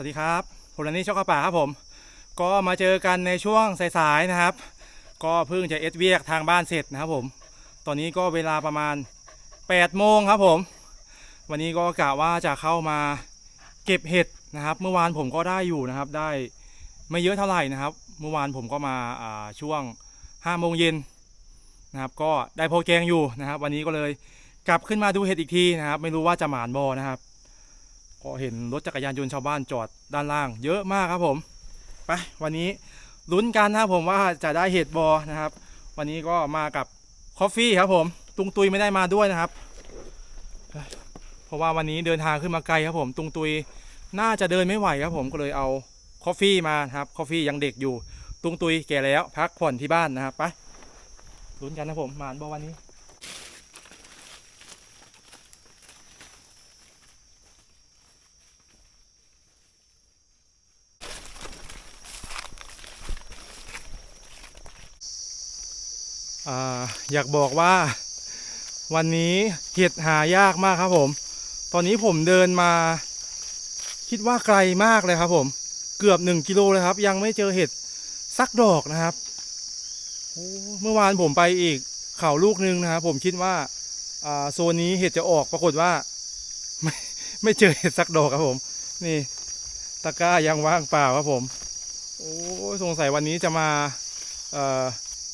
วัสดีครับผมรันนี่ชอกกระป่าครับผม ก็มาเจอกันในช่วงสายๆนะครับ ก็เพิ่งจะเอสเวียกทางบ้านเสร็จนะครับผม ตอนนี้ก็เวลาประมาณ8โมงครับผม วันนี้ก็กะว่าจะเข้ามาเก็บเห็ดนะครับ เมื่อวานผมก็ได้อยู่นะครับ ได้ไม่เยอะเท่าไหร่นะครับ เมื่อวานผมก็มาอ่าช่วง5โมงเย็นนะครับ ก็ได้โพแกงอยู่นะครับ วันนี้ก็เลยกลับขึ้นมาดูเห็ดอีกทีนะครับ ไม่รู้ว่าจะหมานบอนะครับ ก็เห็นรถจักรยานยนต์ชาวบ้านจอดด้านล่าง เยอะมากครับผมไปวันนี้ลุ้นกันนะครับผมว่าจะได้เห็ดบอนะครับ วันนี้ก็มากับคอฟฟี่ครับผม ตุงตุยไม่ได้มาด้วยนะครับ เพราะว่าวันนี้เดินทางขึ้นมาไกลครับผม ตุงตุยน่าจะเดินไม่ไหวครับผมก็เลยเอาคอฟฟี่มาครับคอฟฟี่ยังเด็กอยู่ ตุงตุยแก่แล้วพักผ่อนที่บ้านนะครับไปลุ้นกันนะผมหมานบอวันนี้ อยากบอกว่าวันนี้เห็ดหายากมากครับผม ตอนนี้ผมเดินมา คิดว่าไกลมากเลยครับผม เกือบหนึ่งกิโลเลยครับ ยังไม่เจอเห็ดสักดอกนะครับเมื่อวานผมไปอีกเขาลูกหนึงนะครับผมคิดว่าโซนนี้เห็ดจะออกปรากฏว่า ไม่ไม่เจอเห็ดสักดอกครับผม นี่ตะกร้ายังว่างเปล่าครับผม โอ้สงสัยวันนี้จะมาเอ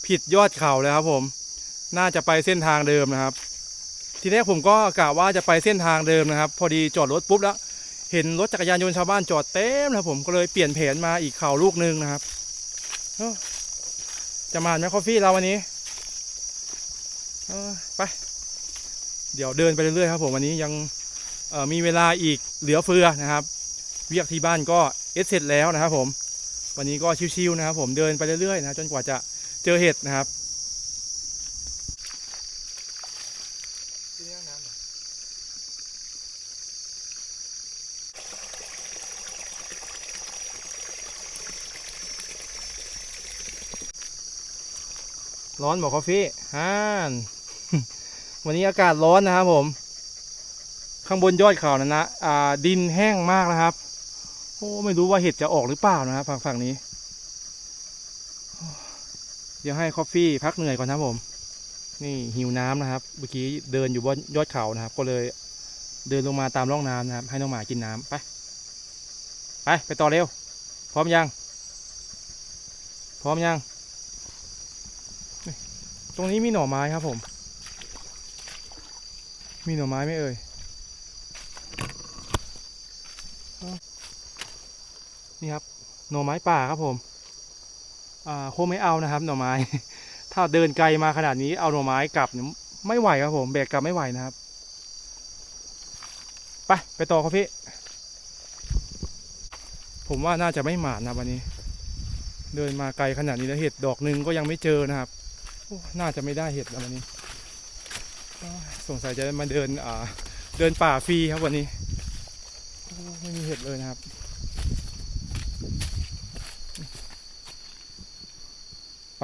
ผิดยอดเขาเลยครับผม น่าจะไปเส้นทางเดิมนะครับ ทีแรกผมก็กะว่าจะไปเส้นทางเดิมนะครับ พอดีจอดรถปุ๊บแล้วเห็นรถจักรยานยนต์ชาวบ้านจอดเต็มนะครับผมก็เลยเปลี่ยนแผนมาอีกเขาลูกหนึงนะครับจะมาไหมคอฟฟี่เราวันนี้ไป เดี๋ยวเดินไปเรื่อยๆครับผมวันนี้ยังมีเวลาอีกเหลือเฟือนะครับเวียกที่บ้านก็เอสเสร็จแล้วนะครับผม วันนี้ก็ชิวๆนะครับผมเดินไปเรื่อยๆนะจนกว่าจะ เจอเห็ดนะครับร้อนบอกกาแฟฮ่านวันนี้อากาศร้อนนะครับผม ข้างบนยอดเขานะนะดินแห้งมากนะครับ โอ้ ไม่รู้ว่าเห็ดจะออกหรือเปล่านะครับฝั่งฝั่งนี้ เดี๋ยวให้คอฟฟี่พักเหนื่อยก่อนนะผม นี่หิวน้ำนะครับ เมื่อกี้เดินอยู่บนยอดเขานะครับ ก็เลยเดินลงมาตามร่องน้ำนะครับ ให้น้องหมากินน้ำไป ไปไปต่อเร็ว พร้อมยัง พร้อมยัง ตรงนี้มีหน่อไม้ครับผม มีหน่อไม้ไหมเอ่ย นี่ครับ หน่อไม้ป่าครับผม อ่าคงไม่เอานะครับ หน่อไม้ ถ้าเดินไกลมาขนาดนี้เอาหน่อไม้กลับไม่ไหวครับผมแบกกลับไม่ไหวนะครับไปไปต่อครับพี่ผมว่าน่าจะไม่หมานนะวันนี้ เดินมาไกลขนาดนี้แล้วเห็ดดอกหนึ่งก็ยังไม่เจอนะครับน่าจะไม่ได้เห็ดแล้ววันนี้สงสัยจะมาเดินเดินป่าฟรีครับวันนี้ไม่มีเห็ดเลยนะครับ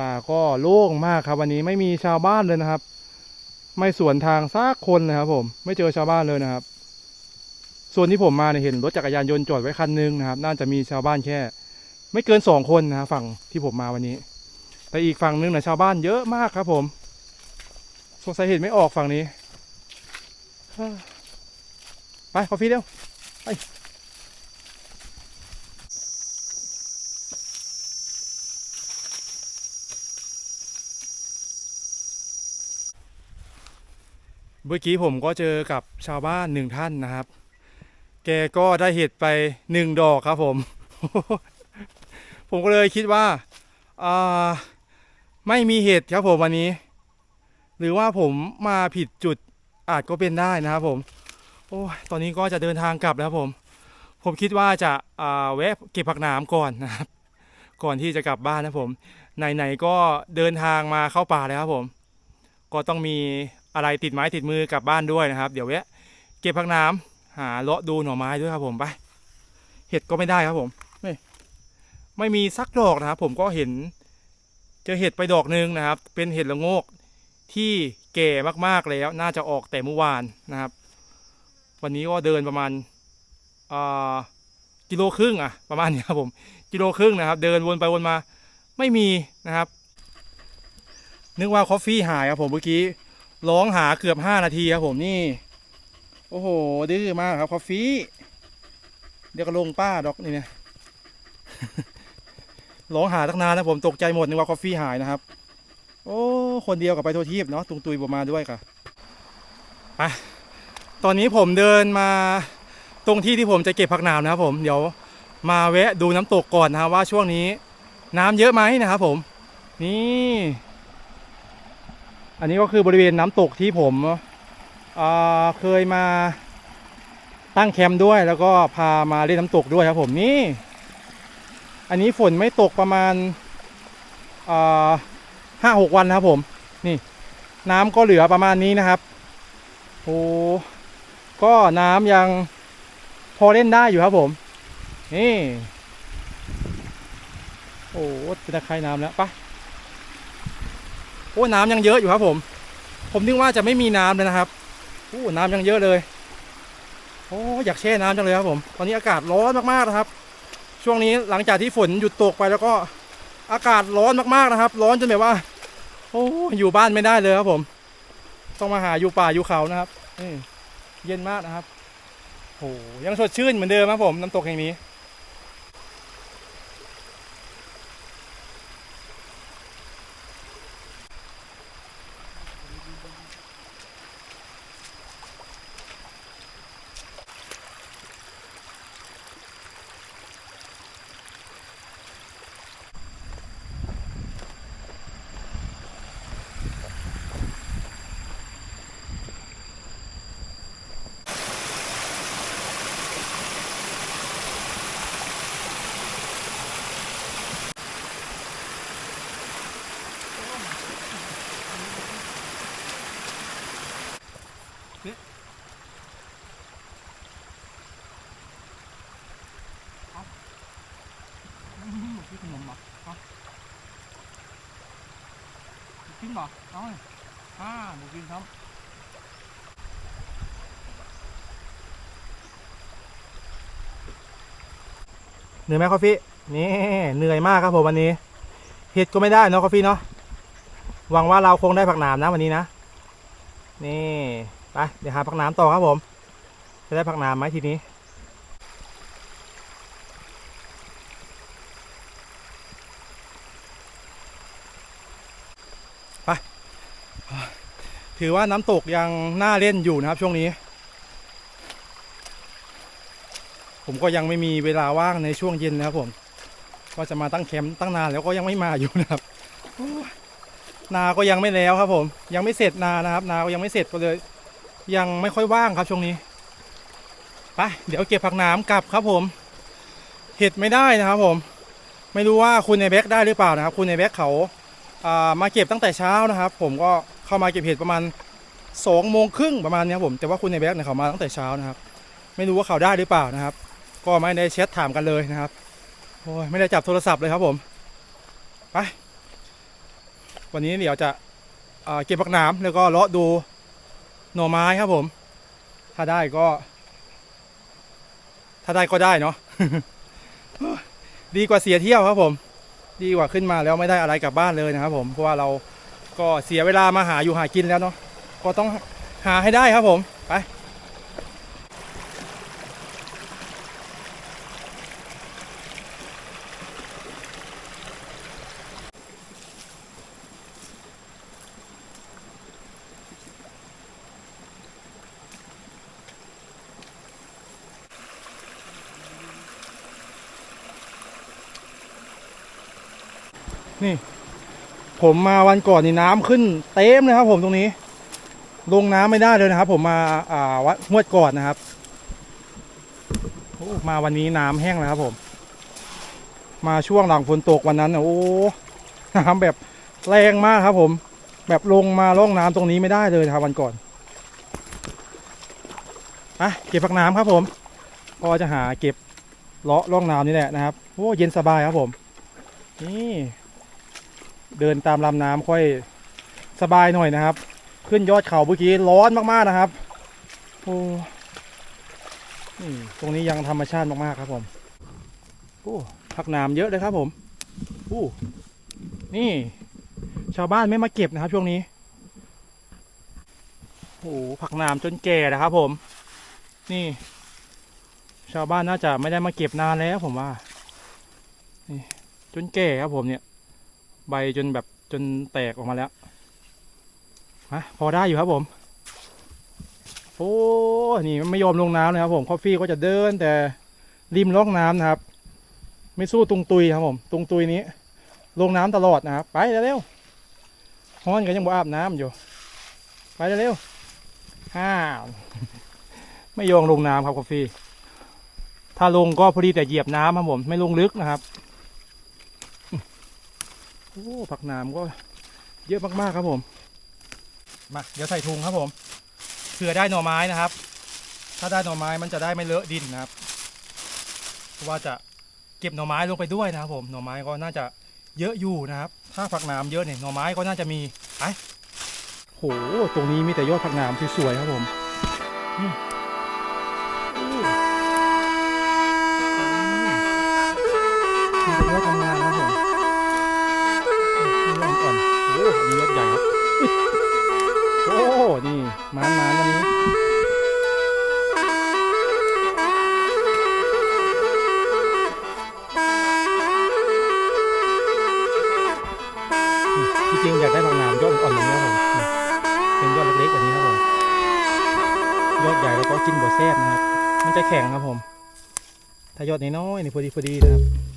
ป่าก็โล่งมากครับ วันนี้ไม่มีชาวบ้านเลยนะครับ ไม่สวนทางซากคนนะครับ ผม ไม่เจอชาวบ้านเลยนะครับ ส่วนที่ผมมาเนี่ยเห็นรถจักรยานยนต์จอดไว้คันนึงนะครับ น่าจะมีชาวบ้านแค่ ไม่เกินสองคนนะครับฝั่งที่ผมมาวันนี้ แต่อีกฝั่งนึงนะชาวบ้านเยอะมากครับ ผมสงสัยเห็นไม่ออกฝั่งนี้ ไป คอฟฟี่เร็ว ไป เมื่อกี้ผมก็เจอกับชาวบ้านหนึ่งท่านนะครับ แกก็ได้เห็ดไปหนึ่งดอกครับผม ผมก็เลยคิดว่าอ่าไม่มีเห็ดครับผมวันนี้ หรือว่าผมมาผิดจุดอาจก็เป็นได้นะครับผม โอ้ยตอนนี้ก็จะเดินทางกลับแล้วครับผม ผมคิดว่าจะอ่าแวะเก็บผักหนามก่อนนะครับ ก่อนที่จะกลับบ้านนะครับผม ไหนๆก็เดินทางมาเข้าป่าแล้วครับผม ก็ต้องมี อะไรติดไม้ติดมือกลับบ้านด้วยนะครับ เดี๋ยวแวะเก็บผักน้ำหาเลาะดูหน่อไม้ด้วยครับผมไป เห็ดก็ไม่ได้ครับผมไม่ไม่มีสักดอกนะครับ ผมก็เห็น เจอเห็ดไปดอกหนึ่งนะครับ เป็นเห็ดละโงกที่แก่มากๆแล้ว น่าจะออกแต่เมื่อวานนะครับ วันนี้ก็เดินประมาณกิโลครึ่งอะประมาณนี้ครับผม กิโลครึ่งนะครับ เดินวนไปวนมาไม่มีนะครับ นึกว่าคอฟฟี่หายครับผมเมื่อกี้ ร้องหาเกือบห้านาทีครับผมนี่ โอ้โห ดื้อมากครับคอฟฟี่ เดี๋ยวก็ลงป้าดอกนี่เนี่ยร้องหาตั้งนานนะผมตกใจหมดนึกว่าคอฟฟี่หายนะครับ โอ้ คนเดียวกับไปทัวทีบเนาะตุงตุยผมมาด้วยค่ะไปตอนนี้ผมเดินมาตรงที่ที่ผมจะเก็บผักหนามนะครับผมเดี๋ยวมาแวะดูน้ำตกก่อนนะครับว่าช่วงนี้น้ำเยอะไหมนะครับผม นี่ อันนี้ก็คือบริเวณน้ำตกที่ผมเเคยมาตั้งแคมป์ด้วย แล้วก็พามาเล่นน้ำตกด้วยครับผมนี่ อันนี้ฝนไม่ตกประมาณห้าหกวันนะครับผม นี่ น้ำก็เหลือประมาณนี้นะครับโอ้ก็น้ำยังพอเล่นได้อยู่ครับผม นี่ โอ้เป็นตะไคร่น้ำแล้วไปะ อ้น้ำยังเยอะอยู่ครับผม ผมนึกว่าจะไม่มีน้ำเลยนะครับโอ้น้ำยังเยอะเลย โอ้อยากแช่น้ำจังเลยครับผม ตอนนี้อากาศร้อนมากๆนะครับ ช่วงนี้หลังจากที่ฝนหยุดตกไปแล้วก็อากาศร้อนมากๆนะครับ ร้อนจนแบบว่า โอ้อยู่บ้านไม่ได้เลยครับผม ต้องมาหาอยู่ป่าอยู่เขานะครับเย็นมากนะครับโอ้ยังสดชื่นเหมือนเดิมครับผมน้ำตกแห่งนี้ กินเหรอาอ่าหนูกินครับเหนื่อยไหมคอฟฟี่นี่เหนื่อยมากครับผมวันนี้เห็ดก็ไม่ได้เนาะคอฟฟี่เนาะหวังว่าเราคงได้ผักหนามนะวันนี้นะนี่ไปเดี๋ยวหาผักหนามต่อครับผม จะได้ผักหนามไหมทีนี้ ถือว่าน้ำตกยังน่าเล่นอยู่นะครับช่วงนี้ ผมก็ยังไม่มีเวลาว่างในช่วงเย็นนะครับผม ก็จะมาตั้งแคมป์ตั้งนานแล้วก็ยังไม่มาอยู่นะครับ นาก็ยังไม่แล้วครับผม ยังไม่เสร็จนานะครับ นาก็ยังไม่เสร็จก็เลย ยังไม่ค่อยว่างครับช่วงนี้ไปเดี๋ยวเก็บผักหนามกลับครับผม เห็ดไม่ได้นะครับผม ไม่รู้ว่าคุณในแบ็กได้หรือเปล่านะครับ คุณในแบ็กเขา มาเก็บตั้งแต่เช้านะครับ ผมก็เข้ามาเก็บเห็ดประมาณสองโมงครึ่งประมาณนี้ผมแต่ว่าคุณในแบ็กเนี่ยเขามาตั้งแต่เช้านะครับ ไม่รู้ว่าเขาได้หรือเปล่านะครับ ก็ไม่ได้แชทถามกันเลยนะครับโอ้ยไม่ได้จับโทรศัพท์เลยครับผมไปวันนี้เดี๋ยวจะเก็บผักหนามแล้วก็เลาะดูหน่อไม้ครับผม ถ้าได้ก็ ถ้าได้ก็ได้เนาะดีกว่าเสียเที่ยวครับผม ดีกว่าขึ้นมาแล้วไม่ได้อะไรกลับบ้านเลยนะครับผมเพราะว่าเราก็เสียเวลามาหาอยู่หากินแล้วเนาะก็ต้องหาให้ได้ครับผมไป นี่ ผมมาวันก่อนนี่น้ำขึ้นเต็มเลยครับ ผมตรงนี้ ลงน้ำไม่ได้เลยนะครับ ผมมาอ่าวัดงวดก่อนนะครับมาวันนี้น้ำแห้งแล้วครับผม มาช่วงหลังฝนตกวันนั้นโอ้น้ำแบบแรงมากครับ ผม แบบลงมาล่องน้ำตรงนี้ไม่ได้เลยครับวันก่อนอะเก็บผักน้ำครับผมก็จะหาเก็บเลาะล่องน้ำนี่แหละนะครับโอ้เย็นสบายครับผม นี่ เดินตามลำน้ำค่อยสบายหน่อยนะครับ ขึ้นยอดเขาเมื่อกี้ร้อนมากๆนะครับโอ้ตรงนี้ยังธรรมชาติมากๆครับผมโอ้ผักนามเยอะเลยครับผมโอ้นี่ ชาวบ้านไม่มาเก็บนะครับ ช่วงนี้โอ้ผักนามจนแก่นะครับผม นี่ ชาวบ้านน่าจะไม่ได้มาเก็บนานแล้วผมว่า นี่จนแก่ครับผมเนี่ย ใบจนแบบจนแตกออกมาแล้วฮะพอได้อยู่ครับผม โอ้นี่ไม่ยอมลงน้ำเลยครับผมคอฟฟี่ก็จะเดินแต่ริมร่องน้ำนะครับ ไม่สู้ตุงตุยครับผมตุงตุยนี้ ลงน้ำตลอดนะครับ ไปเร็วๆฮ้อนก็ยังบ่อาบน้ำอยู่ ไปเร็วๆห้าวไม่ยอมลงน้ำครับคอฟฟี่ถ้าลงก็พอดีแต่เหยียบน้ำครับผม ไม่ลงลึกนะครับ โอ้ผักหนามก็เยอะมากๆครับผมมาเดี๋ยวใส่ถุงครับผมเผื่อได้หน่อไม้นะครับ ถ้าได้หน่อไม้มันจะได้ไม่เลอะดินนะครับเพราะว่าจะเก็บหน่อไม้ลงไปด้วยนะครับผมหน่อไม้ก็น่าจะเยอะอยู่นะครับ ถ้าผักหนามเยอะเนี่ยหน่อไม้ก็น่าจะมีไปโหตรงนี้มีแต่ยอดผักหนามสวยๆครับผม พอดีพอดีนะครับ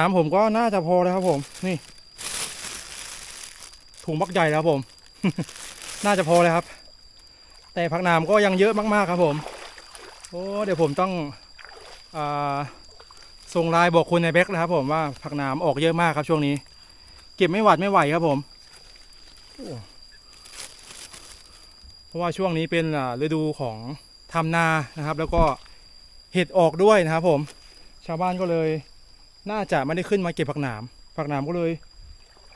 น้ำผมก็น่าจะพอแล้วครับผม นี่ ถุงบักใหญ่แล้วครับผม น่าจะพอเลยครับ แต่ผักหนามก็ยังเยอะมากๆครับผม โอ้เดี๋ยวผมต้องอาส่งไลน์บอกคุณในแบ็กนะครับผมว่าผักหนามออกเยอะมากครับช่วงนี้ เก็บไม่หวัดไม่ไหวครับผมเพราะว่าช่วงนี้เป็นฤดูของทำนานะครับ แล้วก็เห็ดออกด้วยนะครับผม ชาวบ้านก็เลย น่าจะไม่ได้ขึ้นมาเก็บผักหนามผักหนามก็เลย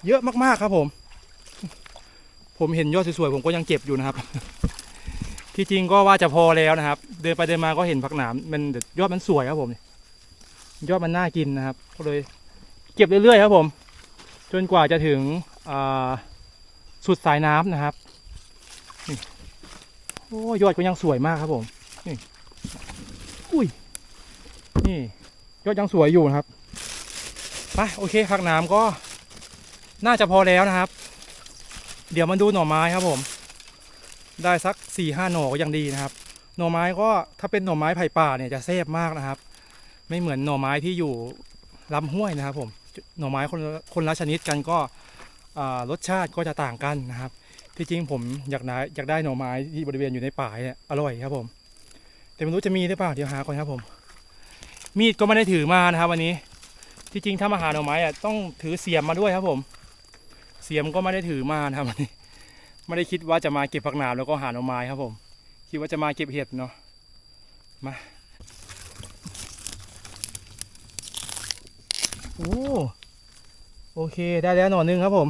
เยอะมากๆครับผม ผมเห็นยอดสวยๆผมก็ยังเก็บอยู่นะครับ ที่จริงก็ว่าจะพอแล้วนะครับ เดินไปเดินมาก็เห็นผักหนามมันยอดมันสวยครับผมยอดมันน่ากินนะครับ ก็เลย เก็บเรื่อยๆครับผม จนกว่าจะถึงสุดสายน้ำนะครับโอ้ยอดก็ยังสวยมากครับผมนี่อุ้ยนี่ยอดยังสวยอยู่นะครับ ไปโอเคผักหนามก็น่าจะพอแล้วนะครับ เดี๋ยวมาดูหน่อไม้ครับผม ได้สักสี่ห้าหน่อก็ยังดีนะครับ หน่อไม้ก็ถ้าเป็นหน่อไม้ไผ่ป่าเนี่ยจะแซ่บมากนะครับ ไม่เหมือนหน่อไม้ที่อยู่ลำห้วยนะครับ ผมหน่อไม้คนคนละชนิดกันก็รสชาติก็จะต่างกันนะครับ ที่จริงผมอยากได้อยากได้หน่อไม้ที่บริเวณอยู่ในป่าเนี่ยอร่อยครับผม แต่ไม่รู้จะมีหรือเปล่าเดี๋ยวหาก่อนครับผม มีดก็ไม่ได้ถือมานะครับ วันนี้ ที่จริงถ้ามาหาหน่อไม้อะต้องถือเสียมมาด้วยครับผม เสียมก็ไม่ได้ถือมานะครับวันนี้ไม่ได้คิดว่าจะมาเก็บผักหนามแล้วก็หาหน่อไม้ครับผม คิดว่าจะมาเก็บเห็ดเนาะมาโอ้โอเคได้แล้วหน่อหนึงครับผม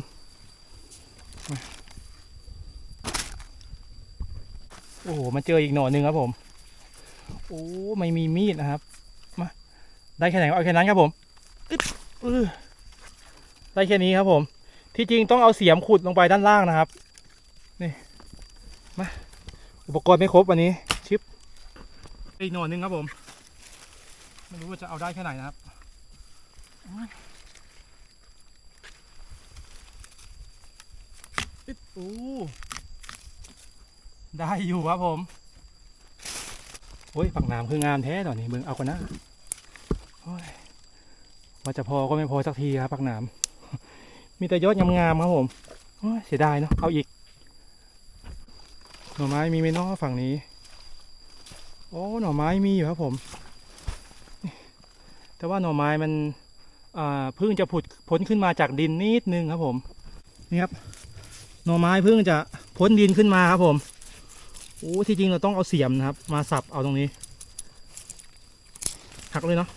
โอ้โหมาเจออีกหน่อหนึงครับผม โอ้ไม่มีมีดนะครับมาได้แค่ไหนเอาแค่นั้นครับผม ได้แค่นี้ครับผม ที่จริงต้องเอาเสียมขุดลงไปด้านล่างนะครับ นี่ มา อุปกรณ์ไม่ครบวันนี้ ชิป อีกหน่อหนึงครับผม ไม่รู้ว่าจะเอาได้แค่ไหนนะครับอึ๊โอ้ได้อยู่ครับผมโอ้ยผักนามคืองามแท้หน่อยนี่มึงเอากันนะโอ้ย ว่าจะพอก็ไม่พอสักทีครับผักหนาม มีแต่ยอดงามๆครับผมเสียดายเนาะเอาอีก หน่อไม้มีไหมนาะฝั่งนี้ โอ้หน่อไม้มีอยู่ครับผม แต่ว่าหน่อไม้มันเพิ่งจะผุดพ้นขึ้นมาจากดินนิดนึงครับผม นี่ครับ หน่อไม้เพิ่งจะพ้นดินขึ้นมาครับผมโอ้ที่จริงเราต้องเอาเสียมนะครับ มาสับเอาตรงนี้หักเลยเนาะ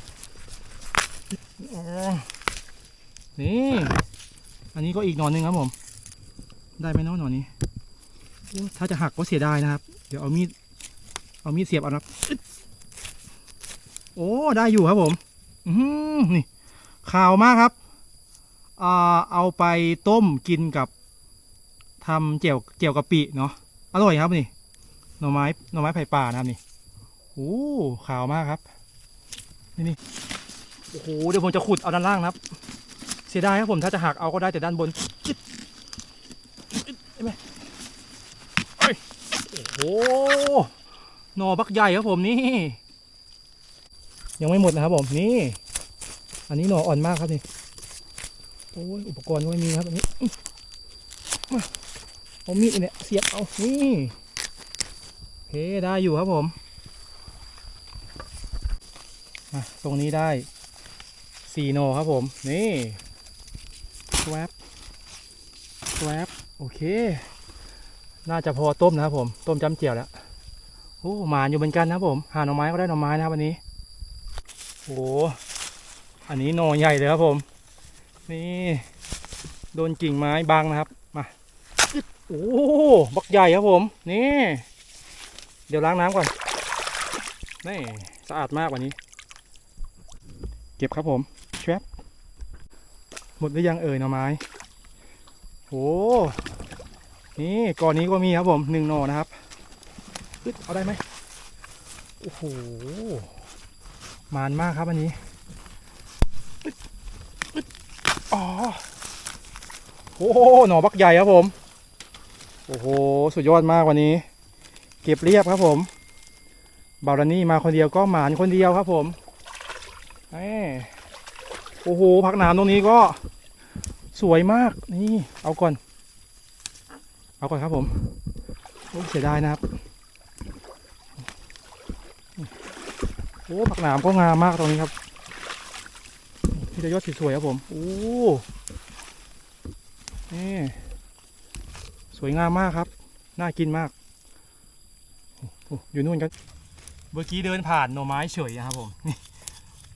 นี่ อันนี้ก็อีกหน่อหนึ่งครับผม ได้ไหมเนาะหนอนนี้ ถ้าจะหักก็เสียดายนะครับ เดี๋ยวเอามีด เอามีดเสียบเอานะครับโอ้ ได้อยู่ครับผม อืนี่ข่าวมากครับอเอาไปต้มกินกับทำเจียวเจียวกะปิเนาะ อร่อยครับนี่ หน่อไม้ หน่อไม้ไผ่ป่านะครับนี่โอ้ขาวมากครับ นี่นี่ โอ้โหเดี๋ยวผมจะขุดเอาด้านล่างนะครับ เสียดายครับผมถ้าจะหักเอาก็ได้แต่ด้านบนอึ๊ดอึ๊ดเห็นไหมโอ้โหหนอบักใหญ่ครับผมนี่ ยังไม่หมดนะครับผมนี่ อันนี้หนออ่อนมากครับนี่โอ้ยอุปกรณ์ก็ไม่มีครับอันนี้เอามีดเนี่ยเสียบเอานี่เคได้อยู่ครับผมตรงนี้ได้ สี่โนครับผม นี่สวบสวบโอเค น่าจะพอต้มนะครับผม ต้มจำเจียวแล้วโอ้หมานอยู่เหมือนกันนะครับผม หาหน่อไม้ก็ได้หน่อไม้นะครับวันนี้โอ้อันนี้หน่อใหญ่เลยครับผม นี่ โดนกิ่งไม้บังนะครับ มาโอ้บักใหญ่ครับผม นี่ เดี๋ยวล้างน้ำก่อน นี่ สะอาดมากวันนี้ เก็บครับผม หมดหรือยังเอ่ยหน่อไม้โอ้นี่ก่อนนี้ก็มีครับผมหนึ่งหน่อนะครับอึดเอาได้ไหมโอ้โหมานมากครับอันนี้อึดอึดอ๋อโอ้โหหน่อบักใหญ่ครับผมโอ้โหสุดยอดมากวันนี้ เก็บเรียบครับผมบารานี่มาคนเดียวก็หมานคนเดียวครับผมแหม โอ้โหผักหนามตรงนี้ก็สวยมากนี่เอาก่อน เอาก่อนครับผมโอ้เสียดายนะครับโอ้ผักหนามก็งามมากตรงนี้ครับนี่จะยอดสวยๆครับผมโอ้นี่สวยงามมากครับน่ากินมากโอ้โหอยู่นู่นกันเมื่อกี้เดินผ่านหน่อไม้เฉยนะครับผมนี่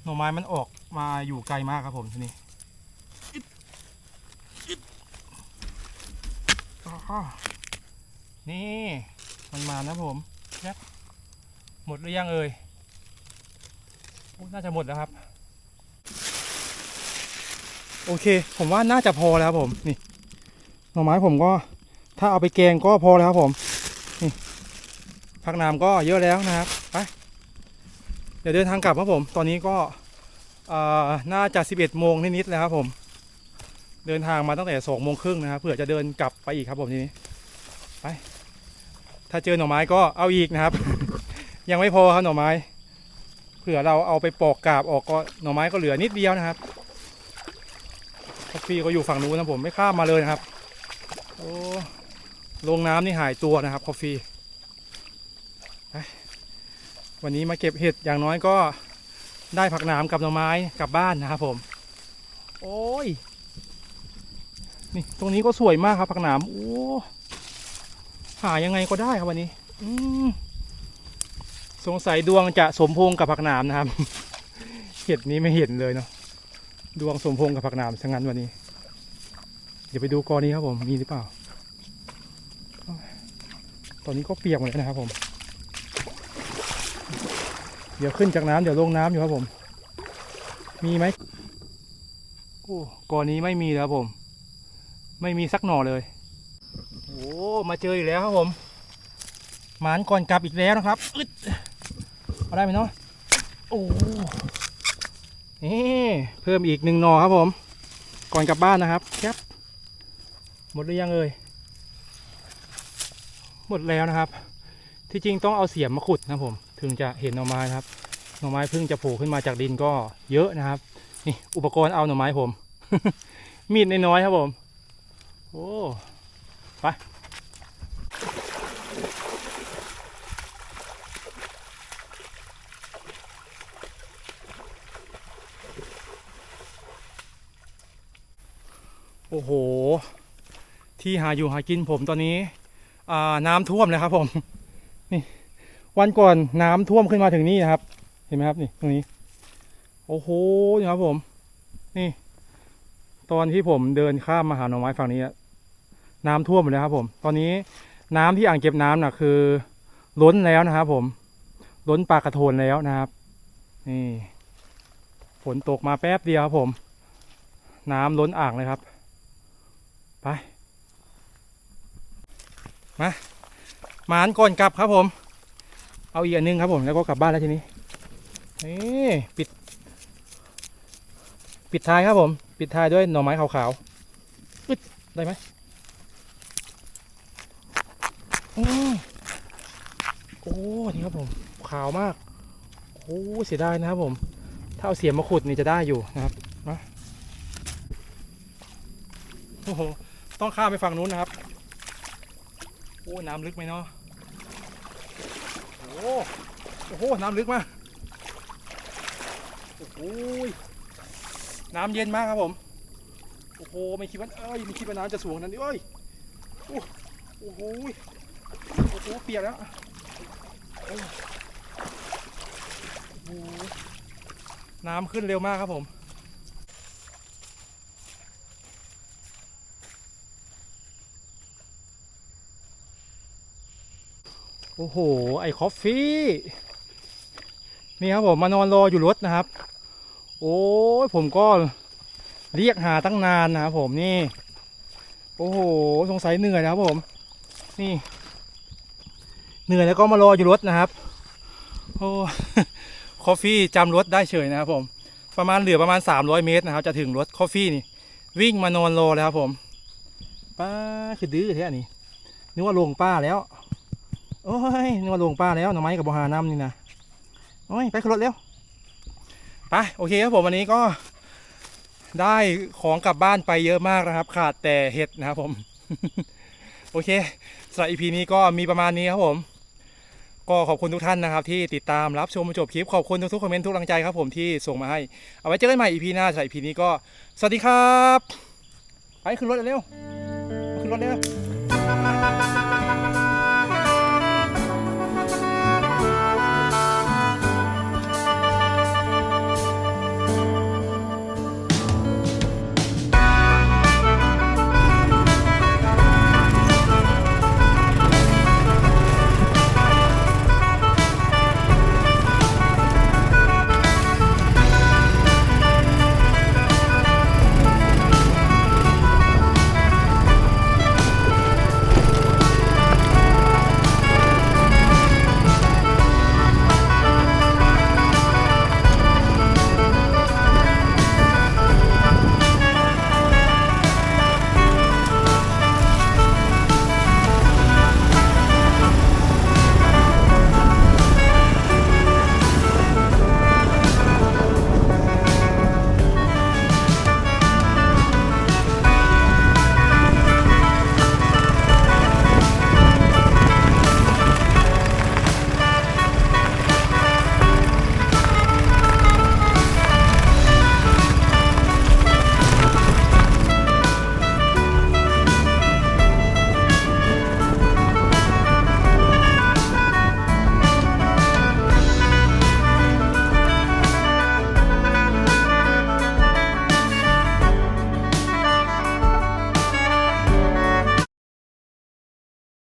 หน่อไม้มันออก มาอยู่ไกลมากครับผมทีนี้อิ๊ดอิดอ๋อนี่ มันมานะผมยับหมดหรือยังเอ่ยน่าจะหมดแล้วครับ โอเค ผมว่าน่าจะพอแล้วผมนี่หน่อไม้ผมก็ ถ้าเอาไปแกงก็พอแล้วครับผมนี่ผักน้ำก็เยอะแล้วนะครับไปเดี๋ยวเดินทางกลับครับผม ตอนนี้ก็ น่าจะ 11 โมงนิดๆแล้วครับผม เดินทางมาตั้งแต่2โมงครึ่งนะครับเผื่อจะเดินกลับไปอีกครับผมทีนี้ ไป ถ้าเจอหน่อไม้ก็เอาอีกนะครับ ยังไม่พอครับหน่อไม้ เผื่อเราเอาไปปอกกาบออกก็หน่อไม้ก็เหลือนิดเดียวนะครับคอฟฟี่ก็อยู่ฝั่งนู้นนะผมไม่ข้ามมาเลยนะครับ โอ้ ลงน้ำนี่หายตัวนะครับคอฟฟี่วันนี้มาเก็บเห็ดอย่างน้อยก็ ได้ผักหนามกับหน่อไม้กลับบ้านนะครับผม โอ้ย นี่ตรงนี้ก็สวยมากครับผักหนามโอ้หายังไงก็ได้ครับวันนี้ อืมสงสัยดวงจะสมพงษ์กับผักหนามนะครับ เห็ดนี้ไม่เห็นเลยเนาะดวงสมพงษ์กับผักหนามทั้งนั้นวันนี้ เดี๋ยวไปดูกอนี้ครับผมมีหรือเปล่า ตอนนี้ก็เปียกหมดแล้วนะครับผม เดี๋ยวขึ้นจากน้ำเดี๋ยวลงน้ำอยู่ครับผม มีไหมโอ้กอนนี้ไม่มีแล้วครับผม ไม่มีสักหน่อเลยโอ้มาเจออีกแล้วครับผมหมานก่อนกลับอีกแล้วนะครับอึดเอาได้ไหมเนาะโอ้นี่เพิ่มอีกหนึ่งหน่อครับผม ก่อนกลับบ้านนะครับแคปหมดหรือยังเอ่ยหมดแล้วนะครับ ที่จริงต้องเอาเสียมมาขุดนะผม ถึงจะเห็นหน่อไม้ครับหน่อไม้เพิ่งจะโผล่ขึ้นมาจากดินก็เยอะนะครับ นี่อุปกรณ์เอาหน่อไม้ผม มีดน้อยๆครับผม โอ้ไปโอ้โห ที่หาอยู่หากินผมตอนนี้อ่าน้ำท่วมเลยครับผม นี่ วันก่อนน้ำท่วมขึ้นมาถึงนี่นะครับ เห็นไหมครับนี่ตรงนี้ โอ้โหนี่ครับผม นี่ ตอนที่ผมเดินข้ามมาหาหน่อไม้ฝั่งนี้น้ำท่วมหมดเลยครับ ผม ตอนนี้น้ำที่อ่างเก็บน้ำน่ะ คือ ล้นแล้วนะครับ ผม ล้นปากกระโทนแล้วนะครับ นี่ฝนตกมาแป๊บเดียวครับผม น้ำล้นอ่างเลยครับ ไป มาหมานก่อนกลับครับผม เอาอีกอันหนึงครับผมแล้วก็กลับบ้านแล้วทีนี้นี่ปิด ปิดท้ายครับผม ปิดท้ายด้วยหน่อไม้ขาวๆอึดได้ไหมโอืมโอ้นี่ครับผม ขาวมากโอ้เสียดายนะครับผม ถ้าเอาเสียมมาขุดนี่จะได้อยู่นะครับมาโอ้โหต้องข้ามไปฝั่งนู้นนะครับโอ้น้ำลึกไหมเนาะ อ้โอ้โหน้ำลึกมากโอ้โหยน้ำเย็นมากครับผมโอ้โหไม่คิดว่าเอ้ยไม่คิดว่าน้ำจะสูงขนาดนี้เอ้ยโอ้โหโอ้โหเปียกแล้วโอ้โอ้โหน้ำขึ้นเร็วมากครับผม อ้โห ไอ้คอฟฟี่ นี่ครับผมมานอนรออยู่รถนะครับ โอ้ยผมก็เรียกหาตั้งนานนะครับผมนี่ โอ้โห สงสัยเหนื่อยนะครับผม นี่ เหนื่อยแล้วก็มารออยู่รถนะครับ โอ้คอฟฟี่จำรถได้เฉยนะครับผม ประมาณเหลือประมาณ 300 เมตรนะครับ จะถึงรถคอฟฟี่นี่ วิ่งมานอนรอแล้วครับผม ป้าคือดื้อแท้นี่นึกว่าลงป้าแล้ว โอ้ยนึกว่าลงป้าแล้วหน่อไม้กับบหาน้ำนี่นะโอ้ยไปขึ้นรถเร็วไปโอเคครับผมวันนี้ก็ได้ของกลับบ้านไปเยอะมากนะครับ ขาดแต่เห็ดนะครับผม โอเคสำหรับ EP นี้ก็มีประมาณนี้ครับผม ก็ขอบคุณทุกท่านนะครับ ที่ติดตามรับชมจบคลิปขอบคุณทุกๆคอมเมนต์ทุกกำลังใจครับผมที่ส่งมาให้ เอาไว้เจอกันใหม่ EP หน้าสำหรับ EP นี้ก็สวัสดีครับ ไปขึ้นรถเร็วขึ้นรถเร็ว